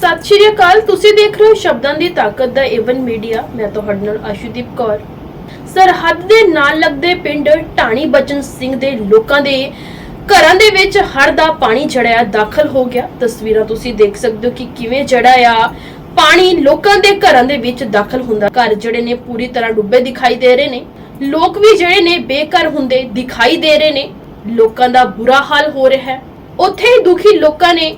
ਸਤਿ ਸ਼੍ਰੀ ਅਕਾਲ, ਤੁਸੀਂ ਦੇਖ ਰਹੇ ਹੋ ਸ਼ਬਦਾਂ ਦੀ ਤਾਕਤ ਦਾ ਏਵਨ ਮੀਡੀਆ। ਮੈਂ ਤੁਹਾਡੇ ਨਾਲ ਆਸ਼ੂਦੀਪ ਕੌਰ। ਸਰਹੱਦ ਦੇ ਨਾਲ ਲੱਗਦੇ ਪਿੰਡ ਢਾਣੀ ਬਚਨ ਸਿੰਘ ਦੇ ਲੋਕਾਂ ਦੇ ਘਰਾਂ ਦੇ ਵਿੱਚ ਹੜ੍ਹ ਦਾ ਪਾਣੀ ਜੜਿਆ ਦਾਖਲ ਹੋ ਗਿਆ। ਤਸਵੀਰਾਂ ਤੁਸੀਂ ਦੇਖ ਸਕਦੇ ਹੋ ਕਿ ਕਿਵੇਂ ਜੜਾ ਆ ਪਾਣੀ ਲੋਕਾਂ ਦੇ ਘਰਾਂ ਦੇ ਵਿੱਚ ਦਾਖਲ ਹੁੰਦਾ। ਘਰ ਜਿਹੜੇ ਨੇ ਪੂਰੀ ਤਰ੍ਹਾਂ ਡੁੱਬੇ ਦਿਖਾਈ ਦੇ ਰਹੇ ਨੇ। ਲੋਕ ਵੀ ਜਿਹੜੇ ਨੇ ਬੇਘਰ ਹੁੰਦੇ ਦਿਖਾਈ ਦੇ ਰਹੇ ਨੇ। ਲੋਕਾਂ ਦਾ ਬੁਰਾ ਹਾਲ ਹੋ ਰਿਹਾ ਹੈ। ਉੱਥੇ ਹੀ ਦੁਖੀ ਲੋਕਾਂ ਨੇ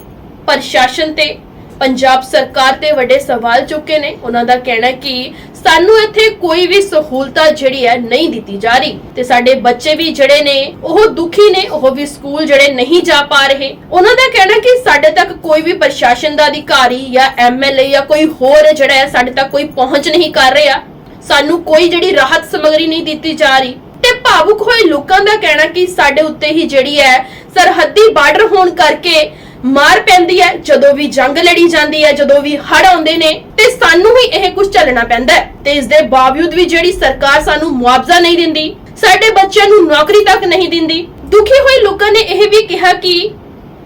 ਪ੍ਰਸ਼ਾਸਨ ਤੇ ਪੰਜਾਬ ਸਰਕਾਰ ਤੇ ਵੱਡੇ ਸਵਾਲ ਚੁੱਕੇ ਨੇ। ਉਹਨਾਂ ਦਾ ਕਹਿਣਾ ਕਿ ਸਾਨੂੰ ਇੱਥੇ ਕੋਈ ਵੀ ਸਹੂਲਤਾਂ ਜਿਹੜੀ ਹੈ ਨਹੀਂ ਦਿੱਤੀ ਜਾ ਰਹੀ। ਤੇ ਸਾਡੇ ਬੱਚੇ ਵੀ ਜਿਹੜੇ ਨੇ, ਉਹ ਦੁਖੀ ਨੇ, ਉਹ ਵੀ ਸਕੂਲ ਜਿਹੜੇ ਨਹੀਂ ਜਾ ਪਾ ਰਹੇ। ਉਹਨਾਂ ਦਾ ਕਹਿਣਾ ਕਿ ਸਾਡੇ ਤੱਕ ਕੋਈ ਵੀ ਪ੍ਰਸ਼ਾਸਨ ਦਾ ਅਧਿਕਾਰੀ ਜਾਂ ਐਮਐਲਏ ਜਾਂ ਕੋਈ ਹੋਰ ਜਿਹੜਾ ਹੈ ਸਾਡੇ ਤੱਕ ਕੋਈ ਪਹੁੰਚ ਨਹੀਂ ਕਰ ਰਿਹਾ। ਸਾਨੂੰ ਕੋਈ ਜਿਹੜੀ ਰਾਹਤ ਸਮਗਰੀ ਨਹੀਂ ਦਿੱਤੀ ਜਾ ਰਹੀ। ਤੇ ਭਾਵੁਕ ਹੋਏ ਲੋਕਾਂ ਦਾ ਕਹਿਣਾ ਕਿ ਸਾਡੇ ਉੱਤੇ ਹੀ ਜਿਹੜੀ ਹੈ ਸਰਹੱਦੀ ਬਾਰਡਰ ਹੋਣ ਕਰਕੇ ਮਾਰ ਪੈਂਦੀ ਹੈ, ਜਦੋਂ ਵੀ ਜੰਗ ਲੜੀ ਜਾਂਦੀ ਹੈ, ਜਦੋਂ ਵੀ ਹੜ ਆਉਂਦੇ ਨੇ, ਤੇ ਸਾਨੂੰ ਹੀ ਇਹ ਕੁਝ ਚੱਲਣਾ ਪੈਂਦਾ ਹੈ। ਤੇ ਇਸ ਦੇ ਬਾਵਜੂਦ ਵੀ ਜਿਹੜੀ ਸਰਕਾਰ ਸਾਨੂੰ ਮੁਆਵਜ਼ਾ ਨਹੀਂ ਦਿੰਦੀ, ਸਾਡੇ ਬੱਚਿਆਂ ਨੂੰ ਨੌਕਰੀ ਤੱਕ ਨਹੀਂ ਦਿੰਦੀ, ਦੁਖੀ ਹੋਏ ਲੋਕਾਂ ਨੇ ਇਹ ਵੀ ਕਿਹਾ ਕਿ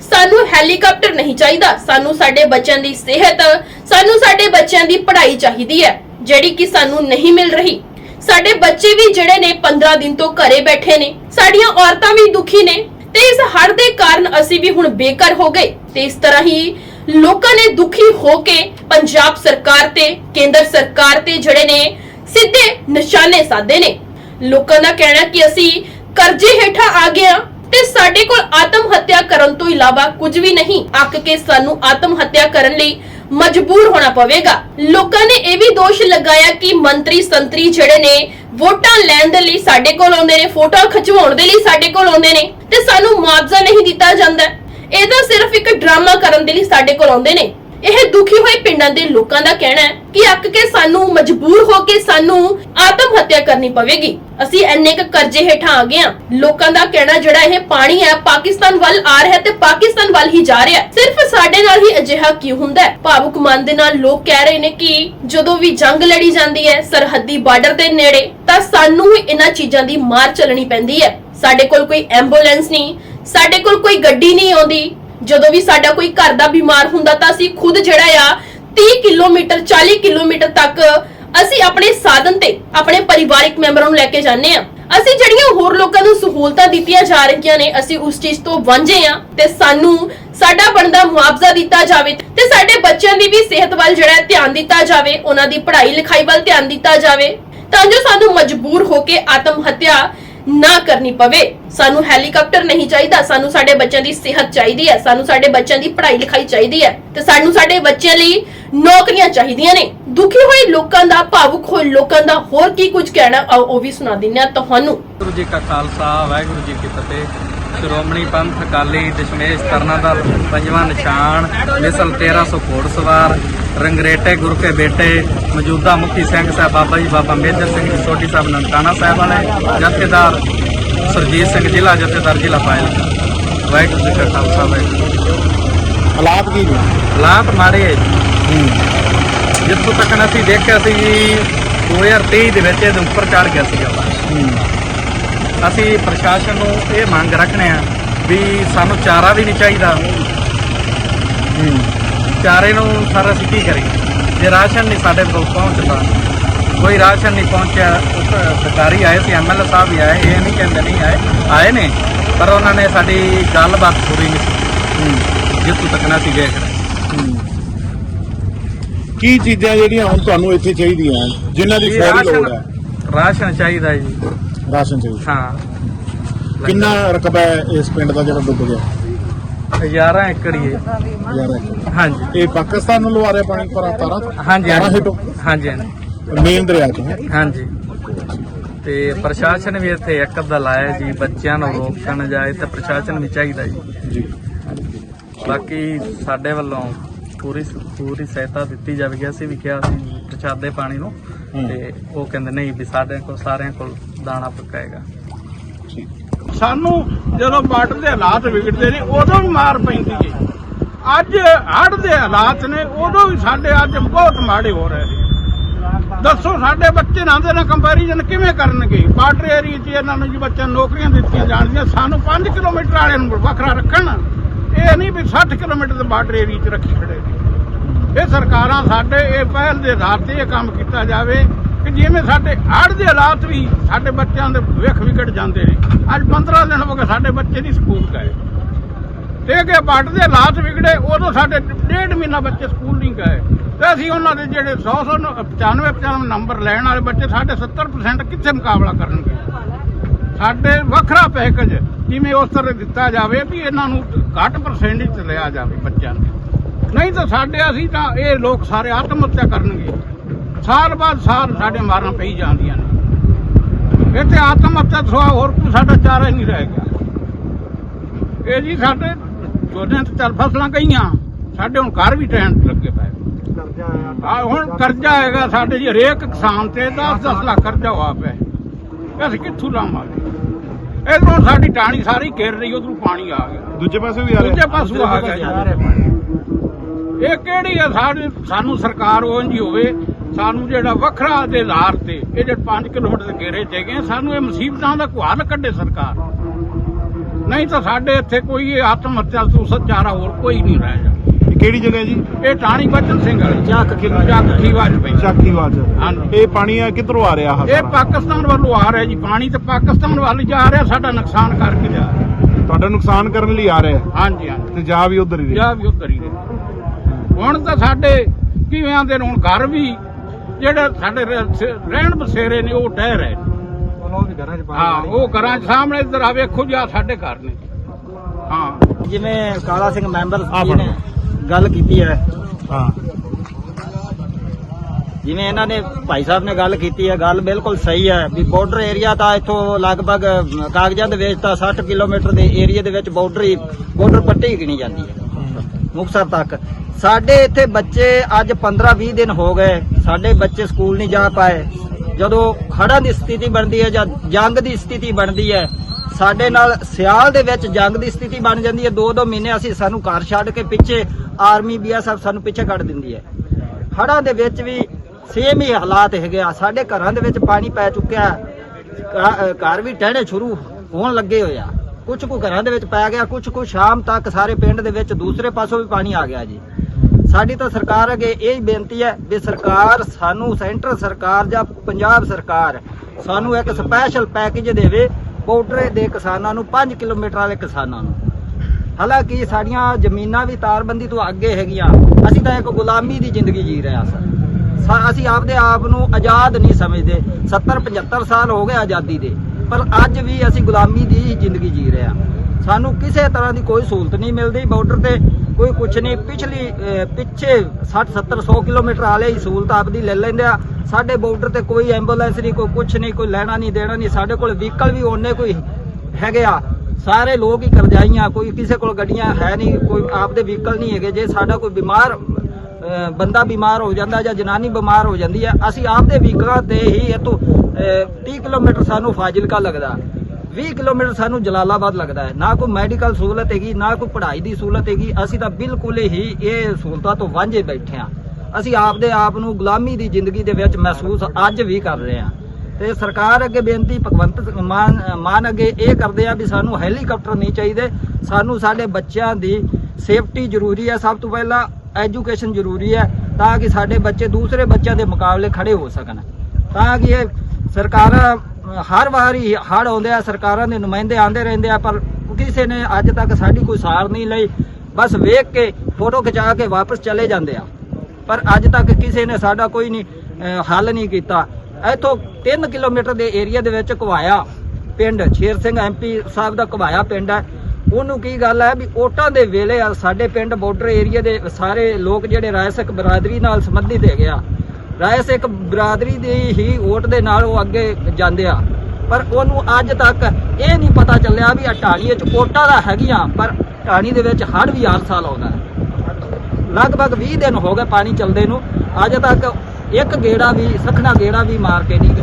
ਸਾਨੂੰ ਹੈਲੀਕਾਪਟਰ ਨਹੀਂ ਚਾਹੀਦਾ। ਸਾਨੂੰ ਸਾਡੇ ਬੱਚਿਆਂ ਦੀ ਸਿਹਤ, ਸਾਨੂੰ ਸਾਡੇ ਬੱਚਿਆਂ ਦੀ ਪੜ੍ਹਾਈ ਚਾਹੀਦੀ ਹੈ, ਜਿਹੜੀ ਕਿ ਸਾਨੂੰ ਨਹੀਂ ਮਿਲ ਰਹੀ। ਸਾਡੇ ਬੱਚੇ ਵੀ ਜਿਹੜੇ ਨੇ 15 ਦਿਨ ਤੋਂ ਘਰੇ ਬੈਠੇ ਨੇ, ਸਾਡੀਆਂ ਔਰਤਾਂ ਵੀ ਦੁਖੀ ਨੇ ਤੇ ਇਸ ਹੜ ਦੇ ਕਾਰਨ ਅਸੀਂ ਵੀ ਹੁਣ ਬੇਕਾਰ ਹੋ ਗਏ ਤੇ ਇਸ ਤਰ੍ਹਾਂ ਹੀ ਲੋਕਾਂ ਨੇ ਦੁਖੀ ਹੋ ਕੇ ਪੰਜਾਬ ਸਰਕਾਰ ਤੇ, ਕੇਂਦਰ ਸਰਕਾਰ ਤੇ ਜਿਹੜੇ ਨੇ ਸਿੱਧੇ ਨਿਸ਼ਾਨੇ ਸਾਧੇ ਨੇ। ਲੋਕਾਂ ਦਾ ਕਹਿਣਾ ਕਿ ਅਸੀਂ ਕਰਜ਼ੇ ਹੇਠਾਂ ਆ ਗਏ ਹਾਂ ਤੇ ਸਾਡੇ ਕੋਲ ਆਤਮ ਹੱਤਿਆ ਕਰਨ ਤੋਂ ਇਲਾਵਾ ਕੁਝ ਵੀ ਨਹੀਂ। ਅੱਕ ਕੇ ਸਾਨੂੰ ਆਤਮ ਹੱਤਿਆ ਕਰਨ ਲਈ ਮਜਬੂਰ ਹੋਣਾ ਪਵੇਗਾ। ਲੋਕਾਂ ਨੇ ਇਹ ਵੀ ਦੋਸ਼ ਲਗਾਇਆ ਕਿ ਮੰਤਰੀ, ਸੰਤਰੀ ਜਿਹੜੇ ਨੇ, ਵੋਟਾਂ ਲੈਣ ਦੇ ਲਈ ਸਾਡੇ ਕੋਲ ਆਉਂਦੇ ਨੇ ਫੋਟੋ ਖਿਚਵਾਉਣ ਦੇ ਲਈ ਸਾਡੇ ਕੋਲ ਆਉਂਦੇ ਨੇ ਤੇ ਸਾਨੂੰ ਮੁਆਵਜ਼ਾ ਨਹੀਂ ਦਿੱਤਾ ਜਾਂਦਾ। ਇਹ ਤਾਂ ਸਿਰਫ ਇੱਕ ਡਰਾਮਾ ਕਰਨ ਦੇ ਲਈ ਸਾਡੇ ਕੋਲ ਆਉਂਦੇ ਨੇ। ਇਹ ਦੁਖੀ ਹੋਏ ਪਿੰਡਾਂ ਦੇ ਲੋਕਾਂ ਦਾ ਕਹਿਣਾ ਹੈ ਕਿ ਅੱਕ ਕੇ ਸਾਨੂੰ ਮਜਬੂਰ ਹੋ ਕੇ ਸਾਨੂੰ ਆਤਮ ਹੱਤਿਆ ਕਰਨੀ ਪਵੇਗੀ। ਅਸੀਂ ਇੰਨੇ ਕ ਕਰਜ਼ੇ ਹੇਠਾਂ ਆ ਗਏ ਹਾਂ। ਲੋਕਾਂ ਦਾ ਕਹਿਣਾ ਜਿਹੜਾ ਇਹ ਪਾਣੀ ਹੈ, ਪਾਕਿਸਤਾਨ ਵੱਲ ਆ ਰਿਹਾ ਤੇ ਪਾਕਿਸਤਾਨ ਵੱਲ ਹੀ ਜਾ ਰਿਹਾ ਸਿਰਫ ਸਾਡੇ ਨਾਲ ਹੀ ਅਜਿਹਾ ਕਿਉਂ ਹੁੰਦਾ ਹੈ? ਭਾਵੁਕ ਮਨ ਦੇ ਨਾਲ ਲੋਕ ਕਹਿ ਰਹੇ ਨੇ ਕਿ ਜਦੋਂ ਵੀ ਜੰਗ ਲੜੀ ਜਾਂਦੀ ਹੈ, ਸਰਹੱਦੀ ਬਾਰਡਰ ਦੇ ਨੇੜੇ, ਤਾਂ ਸਾਨੂੰ ਹੀ ਇਹਨਾਂ ਚੀਜ਼ਾਂ ਦੀ ਮਾਰ ਚੱਲਣੀ ਪੈਂਦੀ ਹੈ। ਸਾਡੇ ਕੋਲ ਕੋਈ ਐਂਬੂਲੈਂਸ ਨਹੀਂ, ਸਾਡੇ ਕੋਲ ਕੋਈ ਗੱਡੀ ਨਹੀਂ ਆਉਂਦੀ ਜਦੋਂ ਵੀ ਸਾਡਾ ਕੋਈ ਘਰ ਦਾ ਬਿਮਾਰ ਹੁੰਦਾ ਤਾਂ ਅਸੀਂ ਖੁਦ ਜਿਹੜਾ ਆ 30 ਕਿਲੋਮੀਟਰ 40 ਕਿਲੋਮੀਟਰ ਤੱਕ ਅਸੀਂ ਆਪਣੇ ਸਾਧਨ ਤੇ ਆਪਣੇ ਪਰਿਵਾਰਿਕ ਮੈਂਬਰਾਂ ਨੂੰ ਲੈ ਕੇ ਜਾਂਦੇ ਆ ਅਸੀਂ ਜਿਹੜੀਆਂ ਹੋਰ ਲੋਕਾਂ ਨੂੰ ਸਹੂਲਤਾਂ ਦਿੱਤੀਆਂ ਜਾ ਰਹੀਆਂ ਨੇ, ਅਸੀਂ ਉਸ ਚੀਜ਼ ਤੋਂ ਵਾਂਝੇ ਆ ਤੇ ਸਾਨੂੰ ਸਾਡਾ ਬਣਦਾ ਮੁਆਵਜ਼ਾ ਦਿੱਤਾ ਜਾਵੇ ਤੇ ਸਾਡੇ ਬੱਚਿਆਂ ਦੀ ਵੀ ਸਿਹਤ ਵੱਲ ਜਿਹੜਾ ਧਿਆਨ ਦਿੱਤਾ ਜਾਵੇ, ਉਹਨਾਂ ਦੀ ਪੜ੍ਹਾਈ ਲਿਖਾਈ ਵੱਲ ਧਿਆਨ ਦਿੱਤਾ ਜਾਵੇ ਤਾਂ ਜੋ ਸਾਨੂੰ ਮਜਬੂਰ ਹੋ ਕੇ ਆਤਮ ਹੱਤਿਆ ਨਾ ਕਰਨੀ ਪਵੇ। ਸਾਨੂੰ ਹੈਲੀਕਾਪਟਰ ਨਹੀਂ ਚਾਹੀਦਾ। ਸਾਨੂੰ ਸਾਡੇ ਬੱਚਿਆਂ ਦੀ ਸਿਹਤ ਚਾਹੀਦੀ ਹੈ। ਸਾਨੂੰ ਸਾਡੇ ਬੱਚਿਆਂ ਦੀ ਪੜ੍ਹਾਈ ਲਿਖਾਈ ਚਾਹੀਦੀ ਹੈ। ਤੇ ਸਾਨੂੰ ਸਾਡੇ ਬੱਚਿਆਂ ਲਈ ਨੌਕਰੀਆਂ ਚਾਹੀਦੀਆਂ ਨੇ। ਦੁਖੀ ਹੋਏ ਲੋਕਾਂ ਦਾ, ਭਾਵੁਕ ਹੋਏ ਲੋਕਾਂ ਦਾ ਹੋਰ ਕੀ ਕੁਝ ਕਹਿਣਾ, ਆਓ ਉਹ ਵੀ ਸੁਣਾ ਦਿੰਦੇ ਆ ਤੁਹਾਨੂੰ। ਵਾਹਿਗੁਰੂ ਜੀ ਕਾ ਖਾਲਸਾ, ਵਾਹਿਗੁਰੂ ਜੀ ਕੀ ਫਤਿਹ। ਸ਼੍ਰੋਮਣੀ ਪੰਥ ਅਕਾਲੀ ਦਸ਼ਮੇਸ਼ ਤਰਨਾ ਦਾ ਪੰਜਵਾਂ ਨਿਸ਼ਾਨ, ਮਿਸਲ 1300 ਘੋੜਸਵਾਰ ਰੰਗਰੇਟੇ ਗੁਰੂ ਕੇ ਬੇਟੇ ਮੌਜੂਦਾ ਮੁਖੀ ਸਿੰਘ ਸਾਹਿਬ ਬਾਬਾ ਜੀ ਬਾਬਾ ਮੇਜਰ ਸਿੰਘ ਜੀ ਸੋਢੀ ਸਾਹਿਬ ਨਨਕਾਣਾ ਸਾਹਿਬ ਵਾਲੇ ਜਥੇਦਾਰ ਸਰਜੀਤ ਸਿੰਘ ਜ਼ਿਲ੍ਹਾ ਜਥੇਦਾਰ ਜ਼ਿਲ੍ਹਾ ਪਾਇਲ ਵਾਹਿਗੁਰੂ ਜੀ ਕਾ ਖਾਲਸਾ ਵਾਹਿਗੁਰੂ। ਹਾਲਾਤ ਕੀ ਨੇ ਹਾਲਾਤ ਮਾੜੇ ਹੈ। ਜਿੱਥੋਂ ਤੱਕ ਅਸੀਂ ਦੇਖਿਆ ਸੀ ਜੀ 2023 ਦੇ ਵਿੱਚ ਇਹਦੇ ਉੱਪਰ ਚੜ ਗਿਆ ਸੀਗਾ ਅਸੀਂ ਪ੍ਰਸ਼ਾਸਨ ਨੂੰ ਇਹ ਮੰਗ ਰੱਖਣੇ ਆ ਵੀ ਸਾਨੂੰ ਚਾਰਾ ਵੀ ਨਹੀਂ ਚਾਹੀਦਾ ਚਾਰੇ ਨੂੰ ਸਰ ਅਸੀਂ ਕੀ ਕਰੀਏ ਜੇ ਰਾਸ਼ਨ ਨਹੀਂ ਸਾਡੇ ਕੋਲ ਪਹੁੰਚਦਾ ਕੋਈ ਰਾਸ਼ਨ ਨਹੀਂ ਪਹੁੰਚਿਆ ਉਸ ਅਧਿਕਾਰੀ ਆਏ ਸੀ ਐਮਐਲਏ ਸਾਹਿਬ ਵੀ ਆਏ ਇਹ ਨਹੀਂ ਕਹਿੰਦੇ ਨਹੀਂ ਆਏ ਆਏ ਨੇ ਪਰ ਉਹਨਾਂ ਨੇ ਸਾਡੀ ਗੱਲਬਾਤ ਪੂਰੀ ਨਹੀਂ ਕੀਤੀ। ਜਿੱਥੋਂ ਤੱਕ ਨਾ ਦੇਖ ਰਹੇ। ਕੀ ਚੀਜ਼ਾਂ ਜਿਹੜੀਆਂ ਹੁਣ ਤੁਹਾਨੂੰ ਇੱਥੇ ਚਾਹੀਦੀਆਂ? ਜਿਨ੍ਹਾਂ ਦੀ ਫੌਰੀ ਲੋੜ ਹੈ? ਰਾਸ਼ਨ ਰਾਸ਼ਨ ਚਾਹੀਦਾ ਜੀ। ਰਾਸ਼ਨ ਚਾਹੀਦਾ। ਹਾਂ। ਕਿੰਨਾ ਰਕਬਾ ਹੈ ਇਸ ਪਿੰਡ ਦਾ ਜਿਹੜਾ ਡੁੱਬ ਗਿਆ? 11 ਏਕੜ ਹੀ ਹੈ। ਯਾਰ ਏਕੜ। ਹਾਂਜੀ। ਇਹ ਪਾਕਿਸਤਾਨ ਨੂੰ ਲਵਾ ਰਿਹਾ ਪਾਣੀ ਪਰ ਤਾਰਾ ਹਾਂਜੀ ਹਾਂਜੀ। ਹਾਂਜੀ ਹਾਂਜੀ। ਮੇਨ ਦਰਿਆ ਚ। ਹਾਂਜੀ। ਤੇ ਪ੍ਰਸ਼ਾਸਨ ਵੀ ਇੱਥੇ ਇੱਕ ਅੱਧਾ ਲਾਇਆ ਜੀ ਬੱਚਿਆਂ ਨੂੰ ਰੋਕਣ ਜਾਏ ਤੇ ਪ੍ਰਸ਼ਾਸਨ ਵੀ ਚਾਹੀਦਾ ਜੀ। ਜੀ। ਬਾਕੀ ਸਾਡੇ ਵੱਲੋਂ ਪੂਰੀ ਪੂਰੀ ਸਹਾਇਤਾ ਦਿੱਤੀ ਜਾਵੇਗੀ। ਅਸੀਂ ਵੀ ਕਿਹਾ ਸੀ ਪ੍ਰਸ਼ਾਦੇ ਪਾਣੀ ਨੂੰ। ਹਮ। ਤੇ ਉਹ ਕਹਿੰਦੇ ਨਹੀਂ ਵੀ ਸਾਡੇ ਕੋਲ ਸਾਰਿਆਂ ਕੋਲ ਦਾਣਾ ਪਕਾਏਗਾ। ਠੀਕ। ਸਾਨੂੰ ਜਦੋਂ ਬਾਰਡਰ ਦੇ ਹਾਲਾਤ ਵਿਗੜਦੇ ਨੇ, ਉਦੋਂ ਵੀ ਮਾਰ ਪੈਂਦੀ ਹੈ ਅੱਜ ਹੜ੍ਹ ਦੇ ਹਾਲਾਤ ਨੇ, ਉਦੋਂ ਵੀ ਸਾਡੇ ਅੱਜ ਬਹੁਤ ਮਾੜੇ ਹੋ ਰਹੇ ਨੇ। ਦੱਸੋ, ਸਾਡੇ ਬੱਚੇ ਨਾਲ ਦੇ ਨਾਲ ਕੰਪੈਰੀਜ਼ਨ ਕਿਵੇਂ ਕਰਨਗੇ? ਬਾਰਡਰ ਏਰੀਆ 'ਚ ਇਹਨਾਂ ਨੂੰ ਜੀ ਬੱਚਿਆਂ ਨੂੰ ਨੌਕਰੀਆਂ ਦਿੱਤੀਆਂ ਜਾਣਗੀਆਂ, ਸਾਨੂੰ 5 ਕਿਲੋਮੀਟਰ ਵਾਲੇ ਨੂੰ ਵੱਖਰਾ ਰੱਖਣ। ਇਹ ਨਹੀਂ ਵੀ 60 ਕਿਲੋਮੀਟਰ ਦੇ ਬਾਰਡਰ ਏਰੀਆ 'ਚ ਰੱਖੀ ਖੜੇ ਨੇ। ਇਹ ਸਰਕਾਰਾਂ ਸਾਡੇ, ਇਹ ਪਹਿਲ ਦੇ ਆਧਾਰ ਤੇ ਇਹ ਕੰਮ ਕੀਤਾ ਜਾਵੇ। ਕਿ ਜਿਵੇਂ ਸਾਡੇ ਹੜ੍ਹ ਦੇ ਹਾਲਾਤ ਵੀ ਸਾਡੇ ਬੱਚਿਆਂ ਦੇ ਵਿਖ ਵਿਗੜ ਜਾਂਦੇ ਨੇ। ਅੱਜ 15 ਦਿਨ ਹੋ ਗਏ ਸਾਡੇ ਬੱਚੇ ਨਹੀਂ ਸਕੂਲ ਗਏ। ਤੇ ਕਿ ਵੱਟ ਦੇ ਹਾਲਾਤ ਵਿਗੜੇ, ਉਦੋਂ ਸਾਡੇ ਡੇਢ ਮਹੀਨਾ ਬੱਚੇ ਸਕੂਲ ਨਹੀਂ ਗਏ। ਤੇ ਅਸੀਂ ਉਹਨਾਂ ਦੇ ਜਿਹੜੇ 100 100 95 95 ਨੰਬਰ ਲੈਣ ਵਾਲੇ ਬੱਚੇ ਸਾਡੇ 70% ਕਿੱਥੇ ਮੁਕਾਬਲਾ ਕਰਨਗੇ? ਸਾਡੇ ਵੱਖਰਾ ਪੈਕੇਜ ਜਿਵੇਂ ਉਸ ਤਰ੍ਹਾਂ ਦਿੱਤਾ ਜਾਵੇ ਵੀ ਇਹਨਾਂ ਨੂੰ ਘੱਟ ਪਰਸੈਂਟੇਜ ਲਿਆ ਜਾਵੇ ਬੱਚਿਆਂ ਨੂੰ। ਨਹੀਂ ਤਾਂ ਸਾਡੇ ਅਸੀਂ ਤਾਂ ਇਹ ਲੋਕ ਸਾਰੇ ਆਤਮ ਹੱਤਿਆ ਕਰਨਗੇ। ਸਾਲ ਬਾਅਦ ਸਾਲ ਸਾਡੇ ਮਾਰਾਂ ਪਈ ਜਾਂਦੀਆਂ ਨੇ। ਇੱਥੇ ਆਤਮ ਹੱਤਿਆ ਤੋਂ ਸਿਵਾ ਹੋਰ ਕੋਈ ਸਾਡਾ ਚਾਰਾ ਹੀ ਨਹੀਂ ਰਹਿ ਗਿਆ। ਇਹ ਜੀ ਸਾਡੇ ਝੋਨੇ ਤੇ ਚੱਲ ਫਸਲਾਂ ਗਈਆਂ। ਸਾਡੇ ਹੁਣ ਘਰ ਵੀ ਟੈਨ ਲੱਗੇ ਪਏ। ਆ ਹੁਣ ਕਰਜ਼ਾ ਹੈਗਾ ਸਾਡੇ ਜੀ ਹਰੇਕ ਕਿਸਾਨ ਤੇ 10-10 ਲੱਖ ਕਰਜ਼ਾ ਹੋਆ ਪਿਆ। ਅਸੀਂ ਕਿੱਥੋਂ ਲਾਵਾਂਗੇ? ਇਧਰੋਂ ਸਾਡੀ ਟਾਣੀ ਸਾਰੀ ਘਿਰ ਰਹੀ ਉਧਰੋਂ ਪਾਣੀ ਆ ਗਿਆ। ਦੂਜੇ ਪਾਸੇ ਵੀ ਆ ਦੂਜੇ ਰਿਹਾ ਪਾਸੋਂ ਆ ਗਿਆ ਜੀ। ਇਹ ਕਿਹੜੀ ਆ? ਸਾਡੇ ਸਾਨੂੰ ਸਰਕਾਰ ਉਂਝ ਹੀ ਹੋਵੇ ਸਾਨੂੰ ਜਿਹੜਾ ਵੱਖਰਾ ਦੇ ਆਧਾਰ ਤੇ ਇਹ ਜਿਹੜੇ 5 ਕਿਲੋਮੀਟਰ ਦੇ ਘੇਰੇ ਚ ਆ, ਸਾਨੂੰ ਇਹ ਮੁਸੀਬਤਾਂ ਦਾ ਹੱਲ ਕੱਢੇ ਸਰਕਾਰ। ਨਹੀਂ ਤਾਂ ਸਾਡੇ ਇੱਥੇ ਕੋਈ ਇਹ ਆਤਮ ਹੱਤਿਆ ਤੋਂ ਸੱਚਾਰਾ ਹੋਰ ਕੋਈ ਨਹੀਂ ਰਹਿ ਜਾ ਇਹ ਕਿਹੜੀ ਜਗ੍ਹਾ ਹੈ ਜੀ? ਇਹ ਟਾਣੀ ਬਚਨ ਸਿੰਘ ਵਾਲੀ। ਚੱਕ ਕਿਲੋ- ਚੱਕ ਖੀਵਾਜ ਪਈ। ਚਾਕੀਵਾਜ ਹਾਂਜੀ। ਇਹ ਪਾਣੀ ਆ ਕਿੱਧਰੋਂ ਆ ਰਿਹਾ ਇਹ? ਪਾਕਿਸਤਾਨ ਵੱਲੋਂ ਆ ਰਿਹਾ ਜੀ ਪਾਣੀ ਤੇ ਪਾਕਿਸਤਾਨ ਵੱਲ ਜਾ ਰਿਹਾ ਸਾਡਾ ਨੁਕਸਾਨ ਕਰਕੇ ਜਾ ਰਿਹਾ। ਤੁਹਾਡਾ ਨੁਕਸਾਨ ਕਰਨ ਲਈ ਆ ਰਿਹਾ? ਹਾਂਜੀ ਹਾਂਜੀ। ਤੇ ਜਾ ਵੀ ਉਧਰ ਹੀ ਰਿਹਾ। ਜਾ ਵੀ ਉਧਰ ਹੀ ਰਿਹਾ। ਹੁਣ ਤਾਂ ਸਾਡੇ ਕਿਵੇਂ ਆਂਦੇ ਨੇ ਹੁਣ ਘਰ ਵੀ ਜਿਹੜੇ ਸਾਡੇ ਰਹਿਣ ਬਸੇਰੇ ਨੇ ਉਹ ਟਹਿ ਰਹੇ। ਹਾਂ ਉਹ ਘਰਾਂ ਦੇ ਸਾਹਮਣੇ ਇੱਧਰ ਆ ਵੇਖੋ ਜੀ ਆਹ ਸਾਡੇ ਘਰ ਨੇ। ਹਾਂ। ਜਿਵੇਂ ਕਾਲਾ ਸਿੰਘ ਮੈਂਬਰ ਜੀ। ਨੇ ਗੱਲ ਕੀਤੀ ਹੈ। ਹਾਂ। ਜਿਵੇਂ ਇਹਨਾਂ ਨੇ ਭਾਈ ਸਾਹਿਬ ਨੇ ਗੱਲ ਕੀਤੀ ਹੈ ਗੱਲ ਬਿਲਕੁਲ ਸਹੀ ਹੈ ਵੀ ਬਾਰਡਰ ਏਰੀਆ ਤਾਂ ਇੱਥੋਂ ਲਗਭਗ ਕਾਗਜ਼ਾਂ ਦੇ ਵਿੱਚ ਤਾਂ 60 ਕਿਲੋਮੀਟਰ ਦੇ ਏਰੀਆ ਦੇ ਵਿੱਚ ਬਾਰਡਰ ਹੀ ਬਾਰਡਰ ਪੱਟੀ ਹੀ ਗਿਣੀ ਜਾਂਦੀ ਹੈ। ਮੁਕਤਸਰ ਤੱਕ। ਸਾਡੇ ਇੱਥੇ ਬੱਚੇ ਅੱਜ 15-20 ਦਿਨ ਹੋ ਗਏ। ਸਾਡੇ ਬੱਚੇ ਸਕੂਲ ਨਹੀਂ ਜਾ ਪਾਏ। ਜਦੋਂ ਹੜ੍ਹਾਂ ਦੀ ਸਥਿਤੀ ਬਣਦੀ ਹੈ ਜਾਂ ਜੰਗ ਦੀ ਸਥਿਤੀ ਬਣਦੀ ਹੈ, ਸਾਡੇ ਨਾਲ ਸਿਆਲ ਦੇ ਵਿੱਚ ਜੰਗ ਦੀ ਸਥਿਤੀ ਬਣ ਜਾਂਦੀ ਹੈ। ਦੋ ਦੋ ਮਹੀਨੇ ਅਸੀਂ ਸਾਨੂੰ ਘਰ ਛੱਡ ਕੇ ਪਿੱਛੇ ਆਰਮੀ ਬੀਐਸਐਫ ਸਾਨੂੰ ਪਿੱਛੇ ਕੱਢ ਦਿੰਦੀ ਹੈ। ਹੜ੍ਹਾਂ ਦੇ ਵਿੱਚ ਵੀ ਸੇਮ ਹੀ ਹਾਲਾਤ ਹੈਗੇ ਆ। ਸਾਡੇ ਘਰਾਂ ਦੇ ਵਿੱਚ ਪਾਣੀ ਪੈ ਚੁੱਕਿਆ ਘਰ ਵੀ ਟਹਿਣੇ ਸ਼ੁਰੂ ਹੋਣ ਲੱਗੇ ਹੋਏ ਆ। ਕੁਝ ਕੁ ਘਰਾਂ ਦੇ ਵਿੱਚ ਪੈ ਗਿਆ ਕੁਝ ਕੁ ਸ਼ਾਮ ਤੱਕ ਸਾਰੇ ਪਿੰਡ ਦੇ ਵਿੱਚ ਦੂਸਰੇ ਪਾਸੋਂ ਵੀ ਪਾਣੀ ਆ ਗਿਆ ਜੀ। ਸਾਡੀ ਤਾਂ ਸਰਕਾਰ ਅੱਗੇ ਇਹ ਬੇਨਤੀ ਹੈ ਵੀ ਸਰਕਾਰ ਸਾਨੂੰ ਸੈਂਟਰ ਸਰਕਾਰ ਜਾਂ ਪੰਜਾਬ ਸਰਕਾਰ ਸਾਨੂੰ ਇੱਕ ਸਪੈਸ਼ਲ ਪੈਕੇਜ ਦੇਵੇ ਬਾਰਡਰ ਦੇ ਕਿਸਾਨਾਂ ਨੂੰ 5 ਕਿਲੋਮੀਟਰ ਵਾਲੇ ਕਿਸਾਨਾਂ ਨੂੰ। ਹਾਲਾਂਕਿ ਸਾਡੀਆਂ ਜ਼ਮੀਨਾਂ ਵੀ ਤਾਰਬੰਦੀ ਤੋਂ ਅੱਗੇ ਹੈਗੀਆਂ। ਅਸੀਂ ਤਾਂ ਇੱਕ ਗੁਲਾਮੀ ਦੀ ਜ਼ਿੰਦਗੀ ਜੀ ਰਹੇ ਹਾਂ ਸਰ। ਅਸੀਂ ਆਪਦੇ ਆਪ ਨੂੰ ਆਜ਼ਾਦ ਨਹੀਂ ਸਮਝਦੇ। 70 75 ਸਾਲ ਹੋ ਗਏ ਆਜ਼ਾਦੀ ਦੇ। ਪਰ ਅੱਜ ਵੀ ਅਸੀਂ ਗੁਲਾਮੀ ਦੀ ਜ਼ਿੰਦਗੀ ਜੀ ਰਹੇ ਹਾਂ। ਸਾਨੂੰ ਕਿਸੇ ਤਰ੍ਹਾਂ ਦੀ ਕੋਈ ਸਹੂਲਤ ਨਹੀਂ ਮਿਲਦੀ ਬਾਰਡਰ ਤੇ। ਕੋਈ ਕੁਛ ਨਹੀਂ। ਪਿਛਲੀ ਪਿੱਛੇ 60 70 100 ਕਿਲੋਮੀਟਰ ਵਾਲੇ ਹੀ ਸਹੂਲਤ ਆਪਦੀ ਲੈ ਲੈਂਦੇ ਆ। ਸਾਡੇ ਬਾਰਡਰ ਤੇ ਕੋਈ ਐਂਬੂਲੈਂਸ ਨਹੀਂ, ਕੋਈ ਕੁਛ ਨਹੀਂ, ਕੋਈ ਲੈਣਾ ਨਹੀਂ, ਦੇਣਾ ਨਹੀਂ। ਸਾਡੇ ਕੋਲ ਵਹੀਕਲ ਵੀ ਉਹਨੇ ਕੋਈ ਹੈਗੇ ਆ। ਸਾਰੇ ਲੋਕ ਹੀ ਕਰਜਾਈਆਂ, ਕੋਈ ਕਿਸੇ ਕੋਲ ਗੱਡੀਆਂ ਹੈ ਨਹੀਂ, ਕੋਈ ਆਪਦੇ ਵਹੀਕਲ ਨਹੀਂ ਹੈਗੇ। ਜੇ ਸਾਡਾ ਕੋਈ ਬਿਮਾਰ ਬੰਦਾ ਬਿਮਾਰ ਹੋ ਜਾਂਦਾ ਜਾਂ ਜਨਾਨੀ ਬਿਮਾਰ ਹੋ ਜਾਂਦੀ ਹੈ ਅਸੀਂ ਆਪਦੇ ਵਹੀਕਲਾਂ ਤੇ ਹੀ ਇਤੋਂ 30 ਕਿਲੋਮੀਟਰ ਸਾਨੂੰ ਫਾਜ਼ਿਲਕਾ ਲੱਗਦਾ। 20 ਕਿਲੋਮੀਟਰ ਸਾਨੂੰ ਜਲਾਲਾਬਾਦ ਲੱਗਦਾ ਹੈ। ਨਾ ਕੋਈ ਮੈਡੀਕਲ ਸਹੂਲਤ ਹੈਗੀ, ਨਾ ਕੋਈ ਪੜ੍ਹਾਈ ਦੀ ਸਹੂਲਤ ਹੈਗੀ। ਅਸੀਂ ਤਾਂ ਬਿਲਕੁਲ ਹੀ ਇਹ ਸਹੂਲਤਾਂ ਤੋਂ ਵਾਂਝੇ ਬੈਠੇ ਹਾਂ। ਅਸੀਂ ਆਪਦੇ ਆਪ ਨੂੰ ਗੁਲਾਮੀ ਦੀ ਜ਼ਿੰਦਗੀ ਦੇ ਵਿੱਚ ਮਹਿਸੂਸ ਅੱਜ ਵੀ ਕਰ ਰਹੇ ਹਾਂ। ਤੇ ਸਰਕਾਰ ਅੱਗੇ ਬੇਨਤੀ, ਭਗਵੰਤ ਮਾਨ ਮਾਨ ਅੱਗੇ ਇਹ ਕਰਦੇ ਆ ਵੀ ਸਾਨੂੰ ਹੈਲੀਕਾਪਟਰ ਨਹੀਂ ਚਾਹੀਦੇ। ਸਾਨੂੰ ਸਾਡੇ ਬੱਚਿਆਂ ਦੀ ਸੇਫਟੀ ਜ਼ਰੂਰੀ ਹੈ। ਸਭ ਤੋਂ ਪਹਿਲਾਂ ਐਜੂਕੇਸ਼ਨ ਜ਼ਰੂਰੀ ਹੈ ਤਾਂ ਕਿ ਸਾਡੇ ਬੱਚੇ ਦੂਸਰੇ ਬੱਚਿਆਂ ਦੇ ਮੁਕਾਬਲੇ ਖੜੇ ਹੋ ਸਕਣ। ਤਾਂ ਕਿ ਇਹ ਸਰਕਾਰਾਂ, ਹਰ ਵਾਰੀ ਹੜ ਆਉਂਦੇ ਆ, ਸਰਕਾਰਾਂ ਦੇ ਨੁਮਾਇੰਦੇ ਆਉਂਦੇ ਰਹਿੰਦੇ ਆ, ਪਰ ਕਿਸੇ ਨੇ ਅੱਜ ਤੱਕ ਸਾਡੀ ਕੋਈ ਸਾਰ ਨਹੀਂ ਲਈ। ਬਸ ਵੇਖ ਕੇ ਫੋਟੋ ਖਿਚਾ ਕੇ ਵਾਪਸ ਚਲੇ ਜਾਂਦੇ ਆ। ਪਰ ਅੱਜ ਤੱਕ ਕਿਸੇ ਨੇ ਸਾਡਾ ਕੋਈ ਨਹੀਂ ਹੱਲ ਨਹੀਂ ਕੀਤਾ। ਇੱਥੋਂ 3 ਕਿਲੋਮੀਟਰ ਦੇ ਏਰੀਆ ਦੇ ਵਿੱਚ ਘਵਾਇਆ ਪਿੰਡ, ਸ਼ੇਰ ਸਿੰਘ ਐਮਪੀ ਸਾਹਿਬ ਦਾ ਘਵਾਇਆ ਪਿੰਡ ਹੈ। ਉਹਨੂੰ ਕੀ ਗੱਲ ਹੈ ਵੀ ਓਟਾਂ ਦੇ ਵੇਲੇ ਸਾਡੇ ਪਿੰਡ ਬਾਰਡਰ ਏਰੀਆ ਦੇ ਸਾਰੇ ਲੋਕ ਜਿਹੜੇ ਰਾਏ ਬਰਾਦਰੀ ਨਾਲ ਸੰਬੰਧਿਤ ਹੈਗੇ ਆ ਰਾਇਸ ਇੱਕ ਬਰਾਦਰੀ ਦੀ ਹੀ ਵੋਟ ਦੇ ਨਾਲ ਉਹ ਅੱਗੇ ਜਾਂਦੇ ਆ। ਪਰ ਉਹਨੂੰ ਅੱਜ ਤੱਕ ਇਹ ਨਹੀਂ ਪਤਾ ਚੱਲਿਆ ਵੀ ਅਟਾਲੀਏ ਚ ਕੋਟਾ ਦਾ ਹੈਗੀਆਂ, ਪਰ ਟਾਣੀ ਦੇ ਵਿੱਚ ਹੜ ਵੀ ਹਰ ਸਾਲ ਆਉਂਦਾ ਹੈ। ਲਗਭਗ 20 ਦਿਨ ਹੋ ਗਏ ਪਾਣੀ ਚੱਲਦੇ ਨੂੰ, ਅੱਜ ਤੱਕ ਇੱਕ ਗੇੜਾ ਵੀ, ਸਖਣਾ ਗੇੜਾ ਵੀ ਮਾਰ ਕੇ ਨਹੀਂ ਗਏ।